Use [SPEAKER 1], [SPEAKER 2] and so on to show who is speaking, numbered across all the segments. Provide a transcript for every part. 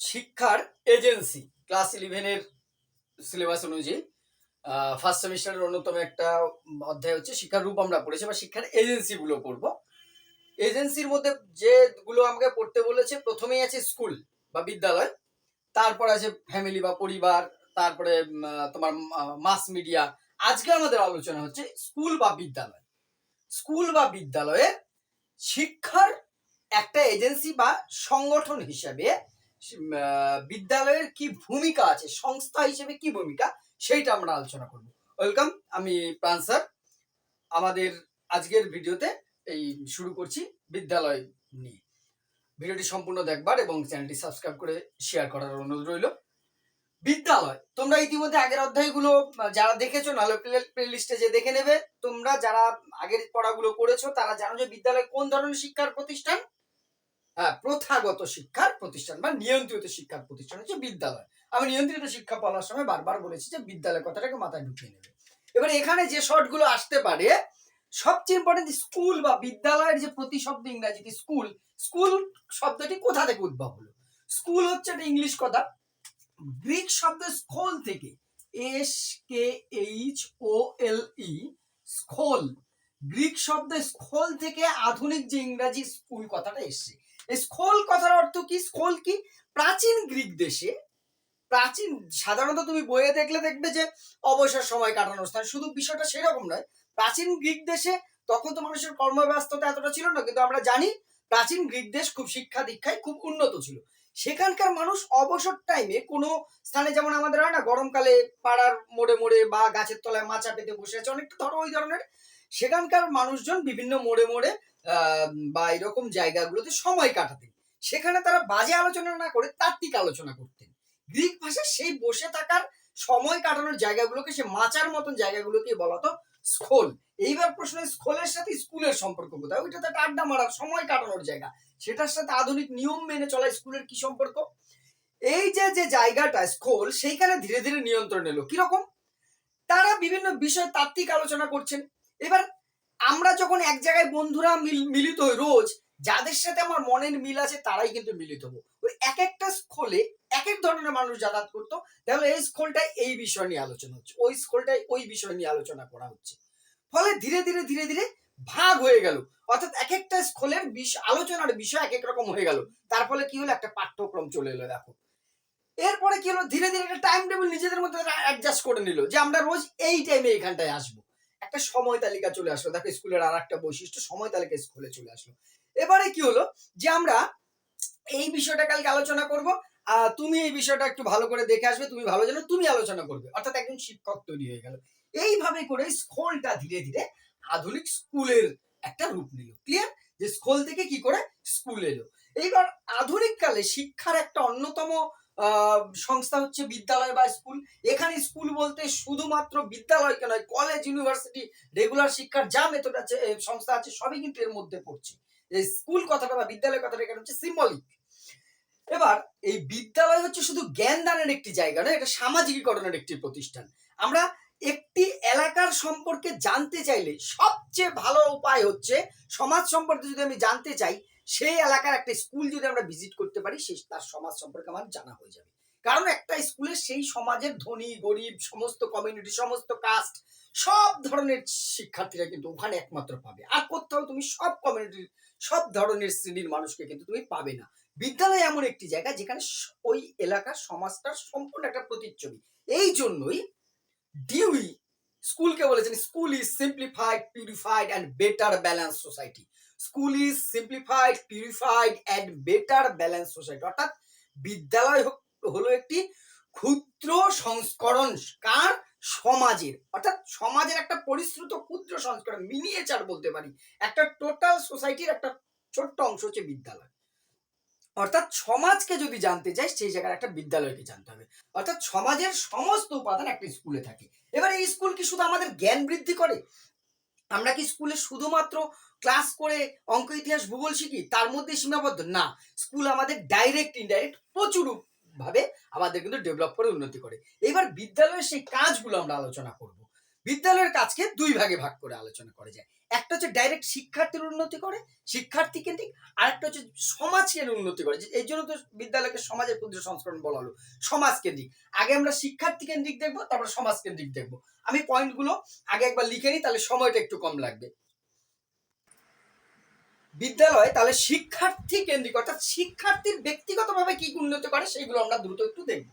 [SPEAKER 1] শিক্ষার agency, class ইলেভেনের syllabus অনুযায়ী ফার্স্ট সেমিস্টারের অন্যতম একটা অধ্যায় হচ্ছে শিক্ষার রূপ আমরা পড়েছি বা শিক্ষার এজেন্সিগুলো পড়ব। এজেন্সির মধ্যে যেগুলো আমাকে পড়তে বলেছে, প্রথমেই আছে স্কুল বা বিদ্যালয়, তারপর আছে ফ্যামিলি বা পরিবার, তারপরে তোমার মাস মিডিয়া আজকে আমাদের আলোচনা হচ্ছে স্কুল বা বিদ্যালয়। স্কুল বা বিদ্যালয়ে শিক্ষার একটা এজেন্সি বা সংগঠন হিসেবে বিদ্যালয়ের কি ভূমিকা আছে? সংস্থা হিসেবে কি ভূমিকা? সেইটা আমরা আলোচনা করব। ওয়েলকাম, আমি প্রাণ স্যার। আমাদের আজকের ভিডিওতে এই শুরু করছি বিদ্যালয় নিয়ে। ভিডিওটি সম্পূর্ণ দেখবার এবং চ্যানেলটি সাবস্ক্রাইব করে শেয়ার করার অনুরোধ রইল। বিদ্যালয়, তোমরা ইতিমধ্যে আগের অধ্যায়গুলো যারা দেখেছ, নাহলে প্লে লিস্টে যে দেখে নেবে। তোমরা যারা আগের পড়াগুলো করেছ, তারা জানো যে বিদ্যালয় কোন ধরনের শিক্ষার প্রতিষ্ঠান? প্রথাগত শিক্ষার প্রতিষ্ঠান বা নিয়ন্ত্রিত শিক্ষার প্রতিষ্ঠান হচ্ছে বিদ্যালয়। আমি নিয়ন্ত্রিত শিক্ষা বলার সময় বারবার বলেছি যে বিদ্যালয় কথাটাকে মাথায় ঢুকিয়ে নেবে। এবার এখানে যে শর্টগুলো আসতে পারে, সবচেয়ে ইম্পর্টেন্ট স্কুল বা বিদ্যালয়ের যে প্রতিশব্দ ইংরাজিতে স্কুল স্কুল শব্দটি কোথা থেকে উদ্ভব হলো? স্কুল হচ্ছে একটা ইংলিশ কথা। গ্রিক শব্দ স্কোল থেকে, S K H O L E, scroll. Greek শব্দ স্কোল থেকে আধুনিক যে ইংরাজি স্কুল কথাটা এসছে। স্কোল কথার অর্থ কি? স্কোল কি? প্রাচীন গ্রিক দেশে, প্রাচীন, সাধারণত তুমি বইয়ে দেখলে দেখবে যে অবসর সময় কাটানোর স্থান শুধু বিষয়টা সেরকম নয়। প্রাচীন গ্রিক দেশে তখন তো মানুষের কর্মব্যস্ততা এতটা ছিল না, কিন্তু আমরা জানি প্রাচীন গ্রিক দেশ খুব শিক্ষা দীক্ষায় খুব উন্নত ছিল। সেখানকার মানুষ অবসর টাইমে কোনো স্থানে যেমন আমাদের হয় না, গরমকালে পাড়ার মোড়ে মোড়ে বা গাছের তলায় মাচা পেতে বসে আছে। অনেকটা ধরো ওই ধরনের। সেখানকার মানুষজন বিভিন্ন মোড়ে মোড়ে বা এরকম জায়গাগুলোতে সময় কাটাতেন। সেখানে তারা বাজে আলোচনা না করে তাত্ত্বিক আলোচনা করতেন। গ্রিক ভাষায় সেই বসে থাকার সময় কাটানোর জায়গাগুলোকে সে মাচার মতন জায়গাগুলোকে বলা হতো স্কোল এইবার প্রশ্ন স্কুলের সাথে স্কুলের সম্পর্ক কোথায়? ওইটা তো একটা আড্ডা মারার, সময় কাটানোর জায়গা। সেটার সাথে আধুনিক নিয়ম মেনে চলা স্কুলের কি সম্পর্ক? এই যে যে জায়গাটা স্কুল সেইখানে ধীরে ধীরে নিয়ন্ত্রণ এলো। কীরকম? তারা বিভিন্ন বিষয় তাত্ত্বিক আলোচনা করছেন। এবার আমরা যখন এক জায়গায় বন্ধুরা মিল- মিলিত হই রোজ, যাদের সাথে আমার মনের মিল আছে, তারাই কিন্তু মিলিত হব। ওই এক একটা স্কুলে এক এক ধরনের মানুষ যাতায়াত করতো। তাহলে এই স্কুলটায় এই বিষয় নিয়ে আলোচনা হচ্ছে। ওই স্কুলটায় ওই বিষয় নিয়ে আলোচনা করা হচ্ছে। ফলে ধীরে ধীরে ধীরে ধীরে ভাগ হয়ে গেল। অর্থাৎ এক একটা স্কুলের আলোচনার বিষয় এক এক রকম হয়ে গেল। তার ফলে কি হলো? একটা পাঠ্যক্রম চলে এলো, দেখো। এরপরে কি হলো? ধীরে ধীরে একটা টাইম টেবিল নিজেদের মধ্যে অ্যাডজাস্ট করে নিল যে আমরা রোজ এই টাইমে এখানটায় আসব। একটা সময় তালিকা চলে আসলো। দেখো, স্কুলের আর একটা বৈশিষ্ট্য, সময় তালিকা স্কুলে চলে আসলো। এবারে কি হলো? যে আমরা এই বিষয়টা কালকে আলোচনা করব। তুমি এই বিষয়টা একটু ভালো করে দেখে আসবে। তুমি ভালো জানো, তুমি আলোচনা করবে। অর্থাৎ একজন শিক্ষক তৈরি হয়ে গেল। এইভাবে করে স্কুলটা ধীরে ধীরে আধুনিক স্কুলের একটা রূপ নিল। ক্লিয়ার যে স্কুল থেকে কি করে? স্কুল এলো। এইবার আধুনিক কালে শিক্ষার একটা অন্যতম সংস্থা হচ্ছে বিদ্যালয় বা স্কুল। এখানে স্কুল বলতে শুধুমাত্র বিদ্যালয়কে নয় কলেজ ইউনিভার্সিটি রেগুলার শিক্ষার যা মেথড আছে সংস্থা আছে, সবই কিন্তু এর মধ্যে পড়ছে। এই স্কুল কথাটা বা বিদ্যালয় কথাটা এখানে হচ্ছে সিম্বলিক এবার এই বিদ্যালয় হচ্ছে শুধু জ্ঞান দানের একটি জায়গা নয়, এটা সামাজিকীকরণের একটি প্রতিষ্ঠান। আমরা একটি এলাকার সম্পর্কে জানতে চাইলে সবচেয়ে ভালো উপায় হচ্ছে সমাজ সম্পর্কে যদি আমি জানতে চাই, সেই এলাকার একটা স্কুল যদি আমরা ভিজিট করতে পারি সে তার সমাজ সম্পর্কে আমার জানা হয়ে যাবে। কারণ একটা স্কুলে সেই সমাজের ধনী, গরিব, সমস্ত কমিউনিটি সমস্ত কাস্ট সব ধরনের শিক্ষার্থীরা কিন্তু ওখানে একমাত্র পাবে। আর কোথাও তুমি সব কমিউনিটির সব ধরনের শ্রেণির মানুষকে কিন্তু তুমি পাবে না। বিদ্যালয় এমন একটি জায়গা যেখানে ওই এলাকার সমাজটার সম্পূর্ণ একটা প্রতিচ্ছবি। এই জন্যই ডিউই স্কুলকে বলেছেন school is simplified purified and better balance society school is simplified purified and better balance society অর্থাৎ বিদ্যালয় হলো একটি ক্ষুদ্র সংস্করণ, কার? সমাজের। অর্থাৎ সমাজের একটা পরিশ্রুত ক্ষুদ্র সংস্করণ মিনিয়েচার বলতে পারি। একটা টোটাল সোসাইটির একটা ছোট্ট অংশ হচ্ছে বিদ্যালয়। অর্থাৎ সমাজকে যদি জানতে চাই, সেই জায়গায় একটা বিদ্যালয়কে জানতে হবে। অর্থাৎ সমাজের সমস্ত উপাদান একটা স্কুলে থাকে। এবার এই স্কুল কি শুধু আমাদের জ্ঞান বৃদ্ধি করে? আমরা কি স্কুলে শুধুমাত্র ক্লাস করে অঙ্ক, ইতিহাস, ভূগোল শিখি? তার মধ্যে সীমাবদ্ধ? না, স্কুল আমাদের ডাইরেক্ট ইনডাইরেক্ট প্রচুর ভাবে আমাদের কিন্তু ডেভেলপ করে উন্নতি করে। এবার বিদ্যালয়ের সেই কাজগুলো আমরা আলোচনা করব। বিদ্যালয়ের কাজকে দুই ভাগে ভাগ করে আলোচনা করা যায়। একটা হচ্ছে ডাইরেক্ট শিক্ষার্থীর উন্নতি করে, শিক্ষার্থী কেন্দ্রিক আর একটা হচ্ছে সমাজকে উন্নতি করে। এই জন্য তো বিদ্যালয়কে সমাজের ক্ষুদ্র সংস্করণ বলা হলো। সমাজ কেন্দ্রিক। আগে আমরা শিক্ষার্থী কেন্দ্রিক দেখব, তারপর সমাজ কেন্দ্রিক দেখব। আমি পয়েন্টগুলো আগে একবার লিখে নিই, তাহলে সময়টা একটু কম লাগবে। বিদ্যালয় তাহলে শিক্ষার্থী কেন্দ্রিক, অর্থাৎ শিক্ষার্থীর ব্যক্তিগতভাবে কি উন্নতি করে সেইগুলো আমরা দ্রুত একটু দেখব।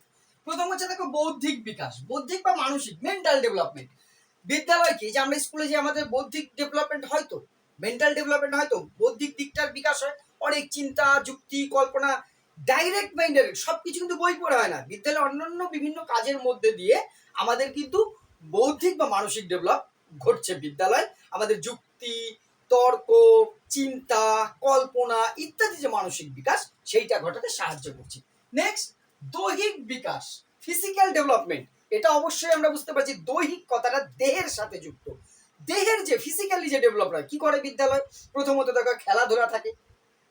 [SPEAKER 1] প্রথম হচ্ছে দেখো বৌদ্ধিক বিকাশ। বৌদ্ধিক বা মানসিক মেন্টাল ডেভেলপমেন্ট বিদ্যালয় কি? যে আমরা স্কুলে যে আমাদের বৌদ্ধিক ডেভেলপমেন্ট হয়তো মেন্টাল ডেভেলপমেন্ট হয়তো বৌদ্ধিক দিকটার বিকাশ হয়, অনেক চিন্তা, যুক্তি, কল্পনা ডাইরেক্ট মাইন্ডের সব কিছু কিন্তু বই পড়া হয় না। বিদ্যালয়ে অন্যান্য বিভিন্ন কাজের মধ্যে দিয়ে আমাদের কিন্তু বৌদ্ধিক বা মানসিক ডেভেলপ ঘটছে বিদ্যালয়। আমাদের যুক্তি, তর্ক, চিন্তা, কল্পনা ইত্যাদি যে মানসিক বিকাশ, সেইটা ঘটাতে সাহায্য করছে। নেক্সট দৈহিক বিকাশ ফিজিক্যাল ডেভেলপমেন্ট এটা অবশ্যই আমরা বুঝতে পারছি, দৈহিক কথাটা দেহের সাথে যুক্ত। দেহের যে ফিজিক্যালি যে ডেভেলপ হয় কি করে বিদ্যালয়? প্রথমত দেখো, খেলাধুলা থাকে।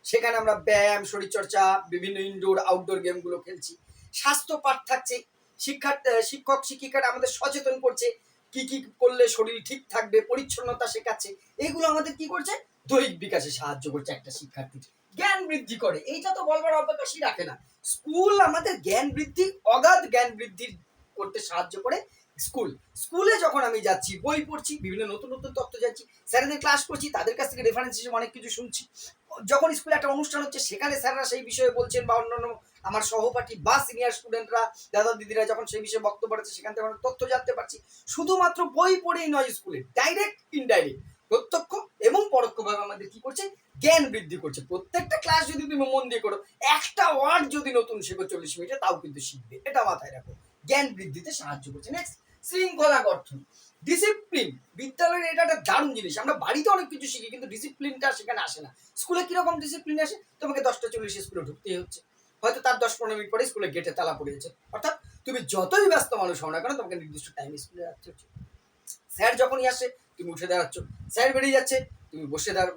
[SPEAKER 1] সেখানে আমরা ব্যায়াম, শরীরচর্চা, বিভিন্ন ইনডোর আউটডোর গেমগুলো খেলছি। স্বাস্থ্য পাঠ থাকছে। শিক্ষা শিক্ষক, শিক্ষিকারা আমাদের সচেতন করছে, কি কি করলে শরীর ঠিক থাকবে, পরিচ্ছন্নতা শেখাচ্ছে। এগুলো আমাদের কি করছে? দৈহিক বিকাশে সাহায্য করছে একটা শিক্ষার্থীর। জ্ঞান বৃদ্ধি করে। এইটা তো বলবার অবকাশই রাখে না। স্কুল আমাদের জ্ঞান বৃদ্ধি, অগাধ জ্ঞান বৃদ্ধি করতে সাহায্য করে স্কুল। স্কুলে যখন আমি যাচ্ছি, বই পড়ছি, বিভিন্ন নতুন নতুন তথ্য যাচ্ছি স্যারেদের ক্লাস করছি, তাদের কাছ থেকে রেফারেন্স হিসেবে অনেক কিছু শুনছি। যখন স্কুলে একটা অনুষ্ঠান হচ্ছে, সেখানে স্যাররা সেই বিষয়ে বলছেন বা অন্যান্য আমার সহপাঠী বা সিনিয়র স্টুডেন্টরা দাদা দিদিরা যখন সেই বিষয়ে বক্তব্য রাখছে, সেখান থেকে অনেক তথ্য জানতে পারছি। শুধুমাত্র বই পড়েই নয় স্কুলে ডাইরেক্ট ইনডাইরেক্ট প্রত্যক্ষ এবং পরোক্ষভাবে আমাদের কি করছে? জ্ঞান বৃদ্ধি করছে। প্রত্যেকটা ক্লাস যদি তুমি মন দিয়ে করো, একটা ওয়ার্ড যদি নতুন শেখো চল্লিশ মিনিটে, তাও কিন্তু শিখবে। এটা মাথায় রাখো। জ্ঞান বৃদ্ধিতে সাহায্য করছে। নেক্সট শৃঙ্খলা গঠন ডিসিপ্লিন বিদ্যালয়ের এটা একটা দারুণ জিনিস। আমরা বাড়িতে অনেক কিছু শিখি, কিন্তু ডিসিপ্লিনটা সেখানে আসে না। স্কুলে কীরকম ডিসিপ্লিন আসে? তোমাকে দশটা চল্লিশে স্কুলে ঢুকতেই হচ্ছে। হয়তো তার দশ পনেরো মিনিট পরে স্কুলে গেটে তালা পড়ে যাচ্ছে অর্থাৎ তুমি যতই ব্যস্ত মানুষ হও না কেন, তোমাকে নির্দিষ্ট টাইমে স্কুলে রাখতে হচ্ছে। স্যার যখনই আসে, তুমি উঠে দাঁড়াচ্ছ। স্যার বেরিয়ে যাচ্ছে, তুমি বসে দাঁড়,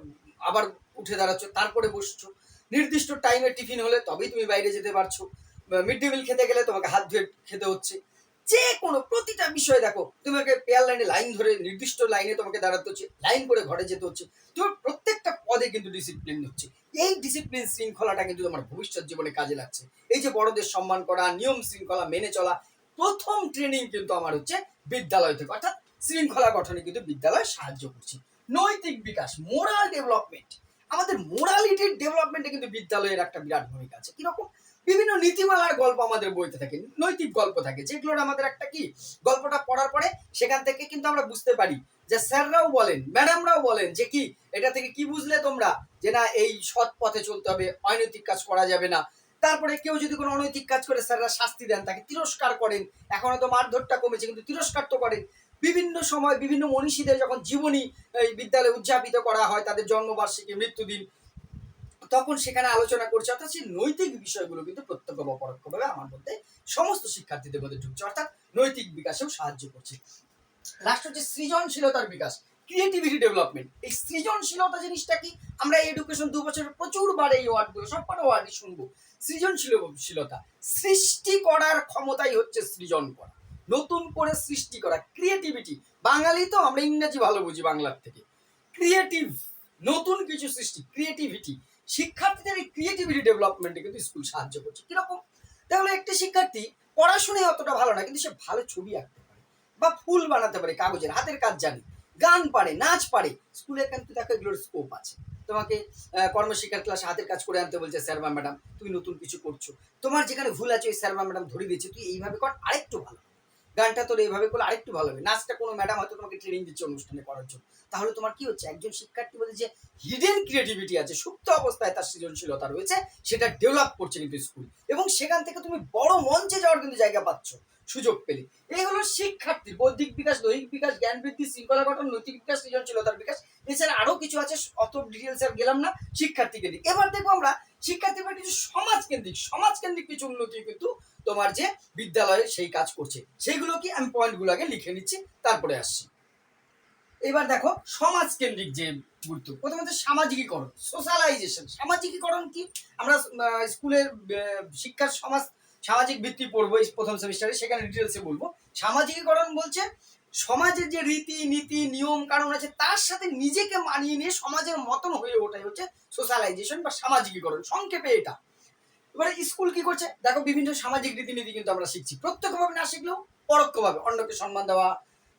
[SPEAKER 1] আবার উঠে দাঁড়াচ্ছ, তারপরে বসছো। নির্দিষ্ট টাইমে টিফিন হলে তবেই তুমি বাইরে যেতে পারছ। মিড ডে মিল খেতে গেলে তোমাকে হাত ধুয়ে খেতে হচ্ছে। যে কোনো প্রতিটা বিষয় দেখো, তোমাকে পেয়ার লাইনে লাইন ধরে, নির্দিষ্ট লাইনে তোমাকে দাঁড়াতে হচ্ছে, লাইন করে ঘরে যেতে হচ্ছে। তোমার প্রত্যেকটা পদে কিন্তু ডিসিপ্লিন হচ্ছে। এই ডিসিপ্লিন শৃঙ্খলাটা কিন্তু তোমার ভবিষ্যৎ জীবনে কাজে লাগছে। এই যে বড়দের সম্মান করা, নিয়ম শৃঙ্খলা মেনে চলা, প্রথম ট্রেনিং কিন্তু আমার হচ্ছে বিদ্যালয় থেকে। অর্থাৎ শৃঙ্খলা গঠনে কিন্তু বিদ্যালয় সাহায্য করছে। নৈতিক বিকাশ মোরাল ডেভেলপমেন্ট আমাদের মোরালিটির ডেভেলপমেন্টে কিন্তু বিদ্যালয়ের একটা বিরাট ভূমিকা আছে। কীরকম? বিভিন্ন নীতিমালার গল্প আমাদের বইতে থাকে, নৈতিক গল্প থাকে, যেগুলোর আমাদের একটা কি, গল্পটা পড়ার পরে সেখান থেকে কিন্তু আমরা বুঝতে পারি যে স্যাররাও বলেন, ম্যাডামরাও বলেন যে কি, এটা থেকে কি বুঝলে তোমরা? যে না, এই সৎ পথে চলতে হবে, অনৈতিক কাজ করা যাবে না। তারপরে কেউ যদি কোনো অনৈতিক কাজ করে স্যাররা শাস্তি দেন, তাকে তিরস্কার করেন, এখন তো মারধরটা কমেছে, কিন্তু তিরস্কার তো করেন। বিভিন্ন সময় বিভিন্ন মনীষীদের যখন জীবনী এই বিদ্যালয়ে উদযাপিত করা হয়, তাদের জন্মবার্ষিকী, মৃত্যুদিন তখন সেখানে আলোচনা করছে, অর্থাৎ সেই নৈতিক বিষয়গুলো কিন্তু প্রত্যক্ষ বা পরোক্ষভাবে আমার মধ্যে সমস্ত শিক্ষার্থীদের মধ্যে ঢুকছে, অর্থাৎ নৈতিক বিকাশেও সাহায্য করছে। লাস্ট হচ্ছে সৃজনশীলতার বিকাশ ক্রিয়েটিভিটি ডেভেলপমেন্ট এই সৃজনশীলতা জিনিসটা কি? আমরা এডুকেশন দু বছর প্রচুর বার এই ওয়ার্ডগুলো সব কটা ওয়ার্ডই শুনব। সৃজনশীলশীলতা সৃষ্টি করার ক্ষমতাই হচ্ছে সৃজন করা। নতুন করে সৃষ্টি করা ক্রিয়েটিভিটি বাঙালি তো আমরা ইংরেজি ভালো বুঝি বাংলার থেকে। ক্রিয়েটিভ নতুন কিছু সৃষ্টি ক্রিয়েটিভিটি শিক্ষার্থীদের ক্রিয়েটিভিটি ডেভেলপমেন্টে কিন্তু স্কুল সাহায্য করছে। কীরকম? তাহলে একটি শিক্ষার্থী পড়াশোনায় অতটা ভালো না, কিন্তু সে ভালো ছবি আঁকতে পারে বা ফুল বানাতে পারে, কাগজের হাতের কাজ জানে, গান পারে, নাচ পারে স্কুলে কিন্তু দেখো এগুলোর স্কোপ আছে। তোমাকে কর্মশিক্ষার ক্লাস হাতের কাজ করে আনতে বলছে, স্যার বা ম্যাডাম, তুমি নতুন কিছু করছ। তোমার যেখানে ভুল আছে, ওই স্যার বা ম্যাডাম ধরে দিয়েছে, তুই এইভাবে কর, আরেকটু ভালো। গানটা তোর এইভাবে করলে আরেকটু ভালো হবে। নাচটা কোনো ম্যাডাম হয়তো তোমাকে ট্রেনিং দিচ্ছে অনুষ্ঠানে করার জন্য। তাহলে তোমার কি হচ্ছে? একজন শিক্ষার্থী বলে যে হিডেন ক্রিয়েটিভিটি আছে, সুপ্ত অবস্থায় তার সৃজনশীলতা রয়েছে, সেটা ডেভেলপ করছে কিন্তু স্কুল এবং সেখান থেকে তুমি বড় মঞ্চে যাওয়ার কিন্তু জায়গা পাচ্ছ। সুযোগ পেলে। এই হলো শিক্ষার্থীর বৌদ্ধিক বিকাশ, দৈহিক বিকাশ, জ্ঞান বৃদ্ধি, শৃঙ্খলা গঠন, নৈতিক বিকাশ, সৃজনশীলতার বিকাশ। এছাড়া আরও কিছু আছে, অত ডিটেলস আর গেলাম না শিক্ষার্থী কেন্দ্রিক এবার দেখব আমরা শিক্ষার্থী বা কিছু সমাজ কেন্দ্রিক সমাজ কেন্দ্রিক কিছু উন্নতি কিন্তু তোমার যে বিদ্যালয়ে সেই কাজ করছে। সেইগুলো কি? আমি পয়েন্টগুলো আগে লিখে নিচ্ছি, তারপরে আসছি। এবার দেখো সমাজ কেন্দ্রিক যে গুরুত্ব, প্রথমত সামাজিকীকরণ সোশ্যালাইজেশন সামাজিকীকরণ কি? আমরা স্কুলের শিক্ষার সমাজ সামাজিক ভিত্তি পড়ব এই প্রথম সেমিস্টারে, সেখানে ডিটেলসে বলব। সামাজিকীকরণ বলছে সমাজের যে রীতি, নীতি, নিয়ম কারণ আছে, তার সাথে নিজেকে মানিয়ে নিয়ে সমাজের মতন হয়ে ওঠাই হচ্ছে সোশ্যালাইজেশন বা সামাজিকীকরণ, সংক্ষেপে এটা। এবারে স্কুল কি করছে? দেখো বিভিন্ন সামাজিক রীতিনীতি কিন্তু আমরা শিখছি। প্রত্যক্ষভাবে না শিখলেও পরোক্ষভাবে অন্যকে সম্মান দেওয়া,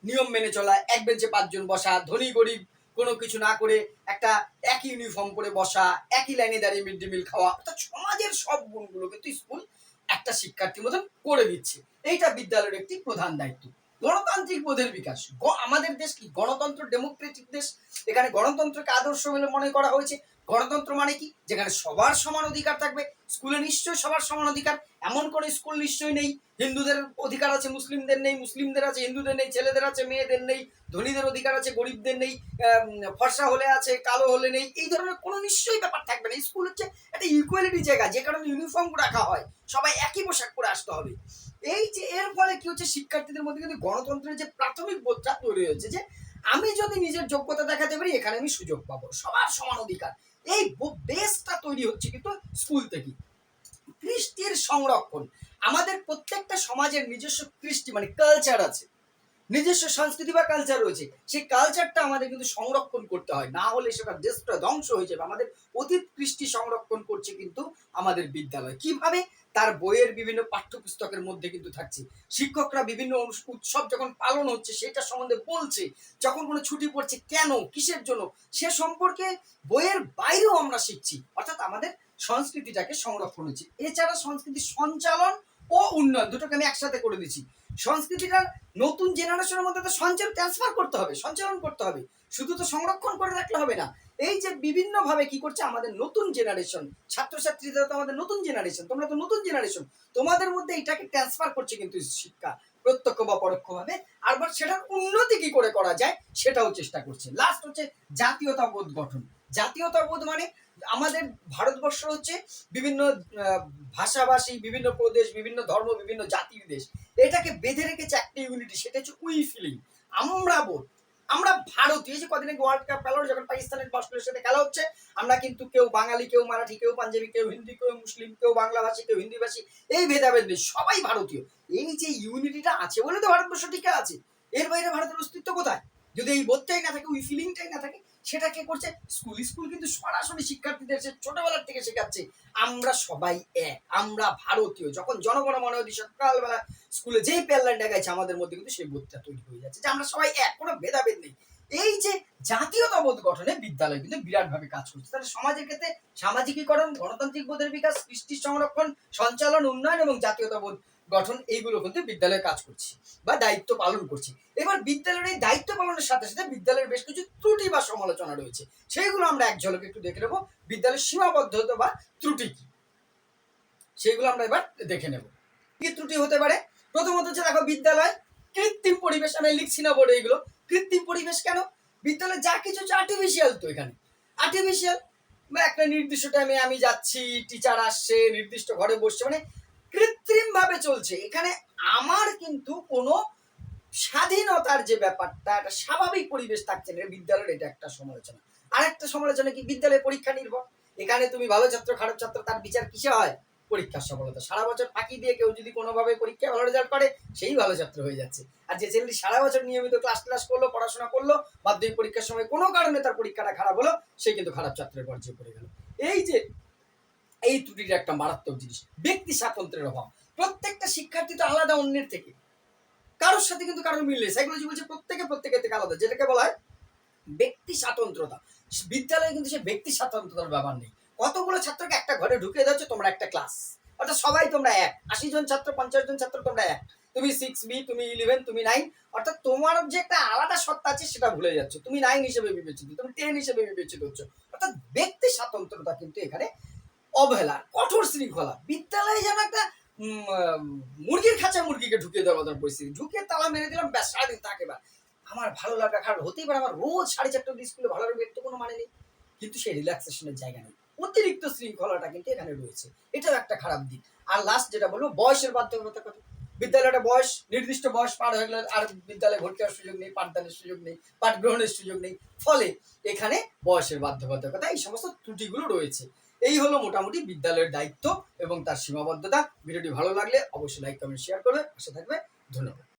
[SPEAKER 1] নিয়ম মেনে চলা, এক বেঞ্চে পাঁচজন বসা, ধনী, গরিব, কোনো কিছু না করে একটা একই ইউনিফর্ম পরে বসা, একই লাইনে দাঁড়িয়ে মিড ডে মিল খাওয়া, অর্থাৎ সমাজের সব গুণগুলো কিন্তু স্কুল একটা শিক্ষার্থী মতন করে দিচ্ছে। এইটা বিদ্যালয়ের একটি প্রধান দায়িত্ব। গণতান্ত্রিক বোধের বিকাশ। আমাদের দেশ কি? গণতন্ত্র ডেমোক্রেটিক দেশ। এখানে গণতন্ত্রকে আদর্শ বলে মনে করা হয়েছে। গণতন্ত্র মানে কি? যেখানে সবার সমান অধিকার থাকবে, স্কুলে নিশ্চয়ই সবার সমান অধিকার। এমন কোনো স্কুল নিশ্চয়ই নেই, হিন্দুদের অধিকার আছে, মুসলিমদের নেই, মুসলিমদের আছে, হিন্দুদের নেই, ছেলেদের আছে, মেয়েদের নেই, ধনীদের অধিকার আছে, গরিবদের নেই ফর্সা হলে আছে, কালো হলে নেই, এই ধরনের কোনো নিশ্চয়ই ব্যাপার থাকবে না। স্কুল হচ্ছে একটা ইকুয়ালিটি জায়গা, যে কারণে ইউনিফর্ম রাখা হয়, সবাই একই পোশাক পরে আসতে হবে। এই যে, এর ফলে কি হচ্ছে, শিক্ষার্থীদের মধ্যে কিন্তু গণতন্ত্রের যে প্রাথমিক বোধটা তৈরি হয়েছে যে, আমি যদি নিজের যোগ্যতা দেখাতে পারি, এখানে আমি সুযোগ পাবো, সবার সমান অধিকার। এই বেসটা তৈরি হচ্ছে কিন্তু স্কুল থেকে। কৃষ্টির সংরক্ষণ। আমাদের প্রত্যেকটা সমাজের নিজস্ব কৃষ্টি মানে কালচার আছে। নিজস্ব সংস্কৃতি বা কালচার রয়েছে, সেই কালচারটা আমাদের কিন্তু সংরক্ষণ করতে হয়। না হলে সেটা দেশটা ধ্বংস হয়ে যাবে। আমাদের অতীত কৃষ্টি সংরক্ষণ করছে কিন্তু আমাদের বিদ্যালয়। কীভাবে? তার বইয়ের বিভিন্ন পাঠ্যপুস্তকের মধ্যে কিন্তু থাকছে। শিক্ষকরা বিভিন্ন উৎসব যখন পালন হচ্ছে, সেটা সম্বন্ধে বলছে। যখন কোনো ছুটি পড়ছে, কেন? কিসের জন্য? সে সম্পর্কে বইয়ের বাইরেও আমরা শিখছি। অর্থাৎ আমাদের সংস্কৃতিটাকে সংরক্ষণ হচ্ছে। এছাড়া সংস্কৃতি সঞ্চালন ও উন্নয়ন, দুটোকে আমি একসাথে করে দিচ্ছি। সংস্কৃতিটা নতুন জেনারেশনের মধ্যে তো সঞ্চার ট্রান্সফার করতে হবে, সঞ্চালন করতে হবে। শুধু তো সংরক্ষণ করে রাখলে হবে না। এই যে বিভিন্ন ভাবে কি করছে আমাদের নতুন জেনারেশন ছাত্রছাত্রীরা তো আমাদের নতুন জেনারেশন তোমরা তো নতুন জেনারেশন তোমাদের মধ্যে এটাকে ট্রান্সফার করছে কিন্তু শিক্ষা, প্রত্যক্ষ বা পরোক্ষভাবে। আবার সেটার উন্নতি কি করে করা যায়, সেটাও চেষ্টা করছে। লাস্ট হচ্ছে জাতীয়তাবোধ গঠন। জাতীয়তাবোধ মানে আমাদের ভারতবর্ষ হচ্ছে বিভিন্ন ভাষাভাষী, বিভিন্ন প্রদেশ, বিভিন্ন ধর্ম, বিভিন্ন জাতির দেশ। এটাকে বেঁধে রেখেছে একটা ইউনিটি সেটা হচ্ছে উই ফিলিং আমরা বোধ, আমরা ভারতীয় যে কদিন আগে ওয়ার্ল্ড কাপ খেলা যখন পাকিস্তানের বাস্কের সাথে খেলা হচ্ছে, আমরা কিন্তু কেউ বাঙালি, কেউ মারাঠি, কেউ পাঞ্জাবি, কেউ হিন্দি, কেউ মুসলিম, কেউ বাংলাভাষী, কেউ হিন্দিভাষী, এই ভেদাভেদ নেই, সবাই ভারতীয়। এই যে ইউনিটিটা আছে বলে তো ভারতবর্ষ টিকে আছে। এর বাইরে ভারতের অস্তিত্ব কোথায়? যদি এই বোধটাই না থাকে, ওই ফিলিংটাই না থাকে সেটা কে করছে? স্কুল স্কুল কিন্তু সরাসরি শিক্ষার্থীদের সে ছোটবেলার থেকে শেখাচ্ছে। আমরা সবাই এক, আমরা ভারতীয়। যখন জনগণ মনে হয় সকালবেলা স্কুলে যেই প্যারলাইন দেখাচ্ছে আমাদের মধ্যে কিন্তু সেই বোধটা তৈরি হয়ে যাচ্ছে যে আমরা সবাই এক, কোনো ভেদাভেদ নেই। এই যে জাতীয়তাবোধ গঠনে বিদ্যালয় কিন্তু বিরাটভাবে কাজ করছে। তাহলে সমাজের ক্ষেত্রে সামাজিকীকরণ, গণতান্ত্রিক বোধের বিকাশ, কৃষ্টি সংরক্ষণ, সঞ্চালন, উন্নয়ন এবং জাতীয়তাবোধ গঠন এইগুলো কিন্তু বিদ্যালয়ে কাজ করছে বা দায়িত্ব পালন করছে। এবার বিদ্যালয়ের এই দায়িত্ব পালনের সাথে সাথে বিদ্যালয়ের বেশ কিছু ত্রুটি বা সমালোচনা রয়েছে। সেইগুলো আমরা এক ঝলকে একটু দেখে নেব। বিদ্যালয়ের সীমাবদ্ধতা বা ত্রুটি কি? সেগুলো আমরা এবার দেখে নেব। কি ত্রুটি হতে পারে? প্রথমত হচ্ছে দেখো, বিদ্যালয় কৃত্রিম পরিবেশ, আমি লিখছি না বোর্ডে এগুলো কৃত্রিম পরিবেশ কেন? বিদ্যালয়ে যা কিছু হচ্ছে আর্টিফিশিয়াল তো এখানে। আর্টিফিশিয়াল একটা নির্দিষ্ট টাইমে আমি যাচ্ছি টিচার আসছে, নির্দিষ্ট ঘরে বসছে মানে কৃত্রিম ভাবে চলছে। এখানে আমার কিন্তু কোনো স্বাধীনতার যে ব্যাপারটা, একটা স্বাভাবিক পরিবেশ থাকছে না। বিদ্যালয়ের এটা একটা সমালোচনা। আর একটা সমালোচনা কি? বিদ্যালয়ে পরীক্ষা নির্ভর। এখানে তুমি ভালো ছাত্র, খারাপ ছাত্র, তার বিচার কিসে হয়? পরীক্ষার সফলতা। সারা বছর ফাঁকি দিয়ে কেউ যদি কোনোভাবে পরীক্ষায় ভালো রেজাল্ট করে, সেই ভালো ছাত্র হয়ে যাচ্ছে। আর যে ছেলেটি সারা বছর নিয়মিত ক্লাস ক্লাস করল, পড়াশোনা করল, মাধ্যমিক পরীক্ষার সময় কোনো কারণে তার পরীক্ষাটা খারাপ হলো, সে কিন্তু খারাপ ছাত্রের পর্যায়ে পড়ে গেল। এই যে, এই ত্রুটির একটা মারাত্মক জিনিস। ব্যক্তি স্বাতন্ত্র্যের অভাব। প্রত্যেকটা শিক্ষার্থী তো আলাদা অন্যের থেকে। কারোর সাথে কিন্তু কারোর মিল নেই। সাইকোলজি বলছে প্রত্যেকে প্রত্যেকের থেকে আলাদা, যেটাকে বলা হয় ব্যক্তি স্বাতন্ত্রতা। বিদ্যালয়ে কিন্তু সে ব্যক্তি স্বাতন্ত্রতার ব্যাপার নেই। কতগুলো ছাত্রকে একটা ঘরে ঢুকিয়ে দিচ্ছ তোমরা একটা ক্লাস অর্থাৎ সবাই তোমরা এক। আশি জন ছাত্র, পঞ্চাশ জন ছাত্র, তোমরা এক। তুমি সিক্স বি তুমি ইলেভেন তুমি নাইন অর্থাৎ তোমার যে একটা আলাদা সত্তা আছে, সেটা ভুলে যাচ্ছ। তুমি নাইন হিসেবে বিবেচিত, তুমি টেন হিসেবে বিবেচিত হচ্ছ। অর্থাৎ ব্যক্তি স্বাতন্ত্রতা কিন্তু এখানে অবহেলা, কঠোর শৃঙ্খলা। বিদ্যালয়ে যেন একটা মুরগির খাঁচা মুরগিকে ঢুকিয়ে দেওয়ার মতন পরিস্থিতি। ঢুকিয়ে তালা মেরে দিলাম, ব্যাস, সারাদিন থাকে বা আমার ভালো লাগা খারাপ, হতেই পারে আমার রোজ সাড়ে চারটা অব্দি স্কুলে ভালো লাগবে তো কোনো মানে নেই। কিন্তু সেই রিল্যাক্সেশনের জায়গা নেই। অতিরিক্ত শৃঙ্খলাটা কিন্তু এখানে রয়েছে। এটাও একটা খারাপ দিক। আর লাস্ট যেটা বলব, বয়সের বাধ্যকতার কথা বিদ্যালয়টা বয়স, নির্দিষ্ট বয়স পার হয়ে গেলে আর বিদ্যালয়ে ভর্তি হওয়ার সুযোগ নেই, পাঠদানের সুযোগ নেই পাঠ গ্রহণের সুযোগ নেই। ফলে এখানে বয়সের বাধ্যবাধকতা এই সমস্ত ত্রুটিগুলো রয়েছে। এই হলো মোটামুটি বিদ্যালয়ের দায়িত্ব এবং তার সীমাবদ্ধতা। ভিডিওটি ভালো লাগলে অবশ্যই লাইক কমেন্ট শেয়ার করবে। আশা থাকবে। ধন্যবাদ।